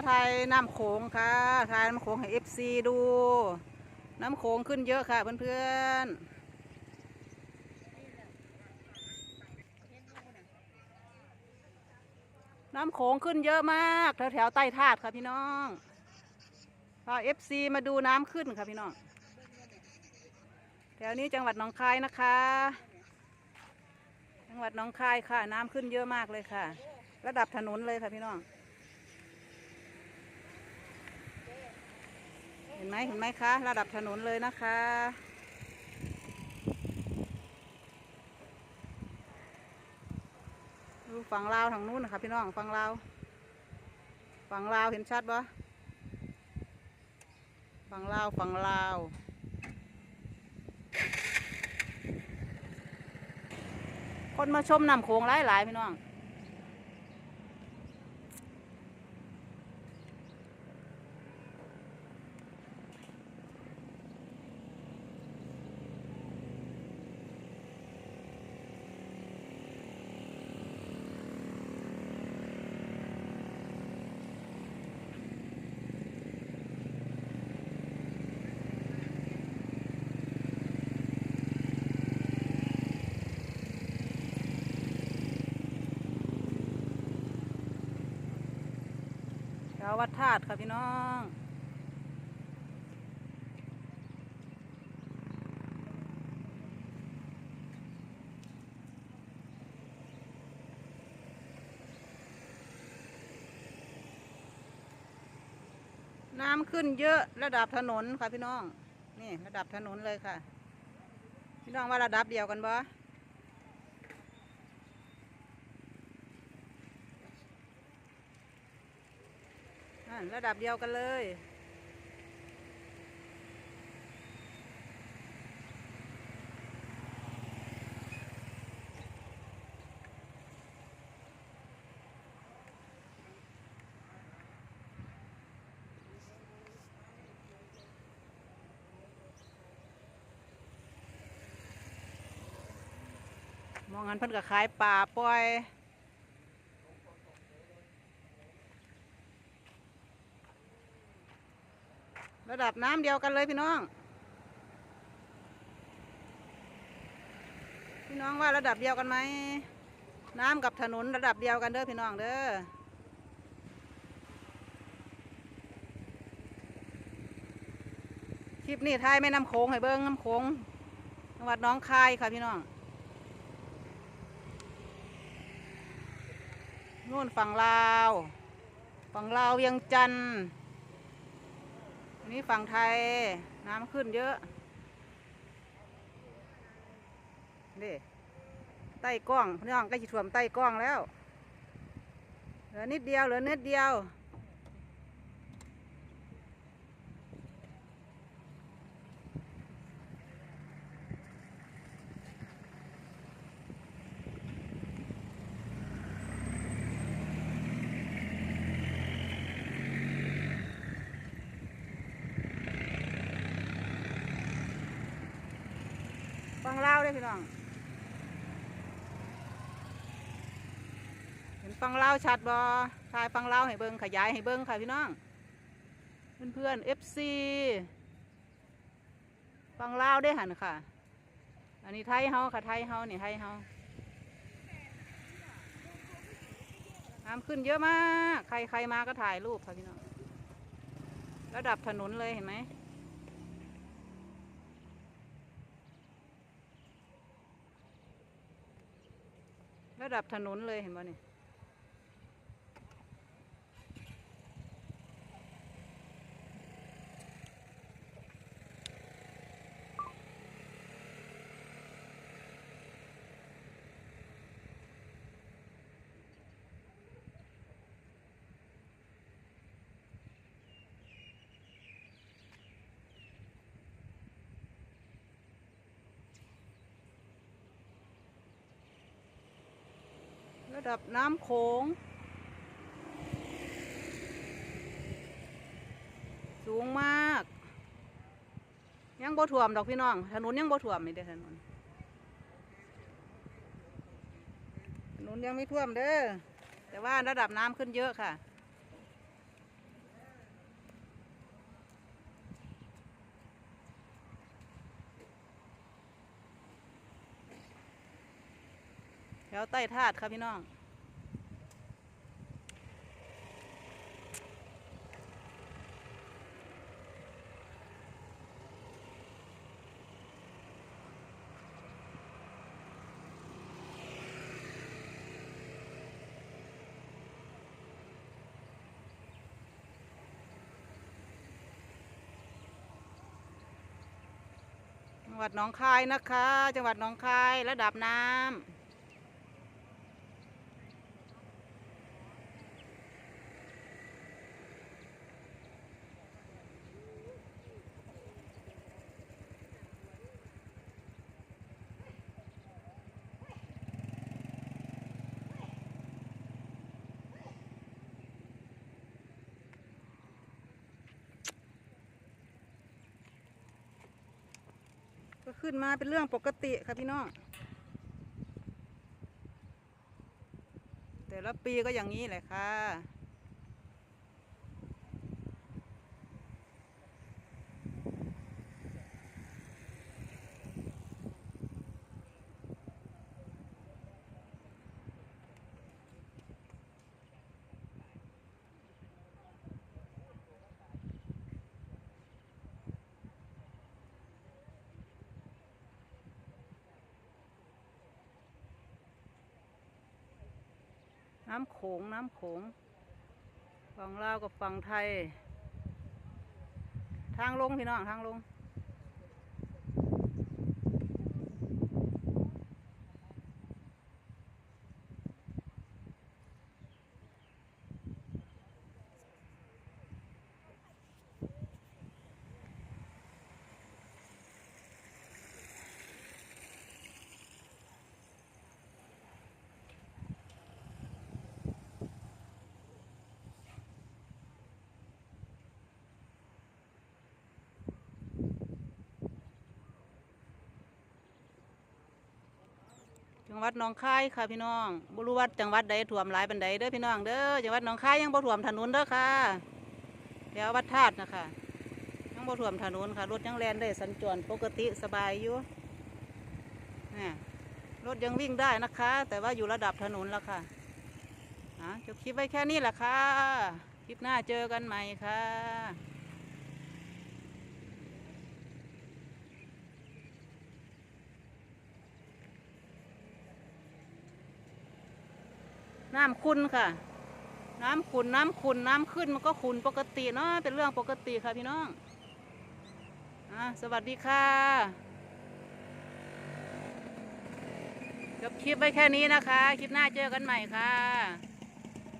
าถ่ายน้ำโขงค่ะถ่ายน้ำโขงให้เอฟซีดู น้ำโขงขึ้นเยอะค่ะเพื่อนๆน้ำโขงขึ้นเยอะมากแถวแถวใต้ธาตุค่ะพี่น้องพาเอฟซีมาดูน้ำขึ้นค่ะพี่น้อง แถวนี้จังหวัดหนองคายนะคะ จังหวัดหนองคายค่ะ น้ำขึ้นเยอะมากเลยค่ะ ระดับถนนเลยค่ะพี่น้อง ห็นไหมเห็นไหมคะ ระดับถนนเลยนะคะ ดูฝั่งลาวทางนู้นนะคะพี่น้องฝั่งลาวฝั่งลาวเห็นชัดปะฝั่งลาวฝั่งลาวคนมาชมนำโขงหลายหลายๆพี่น้อง แถววัดธาตุค่ะพี่น้องน้ำขึ้นเยอะระดับถนนค่ะพี่น้อง นี่ระดับถนนเลยค่ะ พี่น้องว่าระดับเดียวกันบ่ อ่าระดับเดียวกันเลยมองหันเพิ่นก็ขายป่าปล่อย ดับน้ำเดียวกันเลยพี่น้อง พี่น้องว่าระดับเดียวกันไหม น้ำกับถนนระดับเดียวกันเด้อพี่น้องเด้อคลิปนี้ท้ายแม่น้ำโขงให้เบิ้งน้ำโขงจังหวัดน้องคายค่ะพี่น้องนู่นฝั่งลาว ฝั่งลาวเวียงจันทร์ นี่ฝั่งไทยน้ำขึ้นเยอะนี่ใต้กล้องพี่น้องใกล้จะถ่วมใต้กล้องแล้ว เหลือนิดเดียว เหลือนิดเดียว ฟังเล่าวเด้พี่น้อง เห็นฟังเล่าชัดบอทายฟังเล่าให้เบิ้งขยายให้เบิ้งค่ะพี่น้อง เพื่อนๆ FC ฟังเล่าได้หันค่ะ อันนี้ไทยเฮาค่ะไทยเฮานี่ไทยเฮาน้ำขึ้นเยอะมาก ใครใครมาก็ถ่ายรูปค่ะพี่น้อง ระดับถนนเลยเห็นไหม ระดับถนนเลยเห็นไหมนี่ ระดับน้ำโขง สูงมาก ยังบ่ท่วมดอกพี่น้อง ถนนยังบ่ท่วมนี่เด้ถนน ถนนยังไม่ท่วมเด้อ แต่ว่าระดับน้ำขึ้นเยอะค่ะ แถวใต้ธาตุค่ะพี่น้องจังหวัดหนองคายนะคะ จังหวัดหนองคายระดับน้ำ ก็ขึ้นมาเป็นเรื่องปกติค่ะพี่น้องแต่ละปีก็อย่างนี้แหละค่ะ น้ำโขงน้ำโขงฝั่งลาวกับฝั่งไทย ทางลงพี่น้องทางลง งหวัดหนองคายค่ะพี่น้องบรู้ว่าจังหวัดใดท่วมหลายปันใดเด้อพี่น้องเด้อจังหวัดหนองคายยังบ่ท่วมถนนเด้อค่ะแถววัดธาตุนะคะยังบ่ท่วมถนนค่ะรถยังแล่นได้สัญจรปกติสบายอยู่นี่รถยังวิ่งได้นะคะ แต่ว่าอยู่ระดับถนนแล้วค่ะอะจบคลิปไว้แค่นี้แหละค่ะ คลิปหน้าเจอกันใหม่ค่ะ น้ำขุนค่ะ น้ำขุนน้ำขุนน้ำขึ้นมันก็ขุนปกติเนาะเป็นเรื่องปกติค่ะพี่น้องอะสวัสดีค่ะจบคลิปไว้แค่นี้นะคะ คลิปหน้าเจอกันใหม่ค่ะ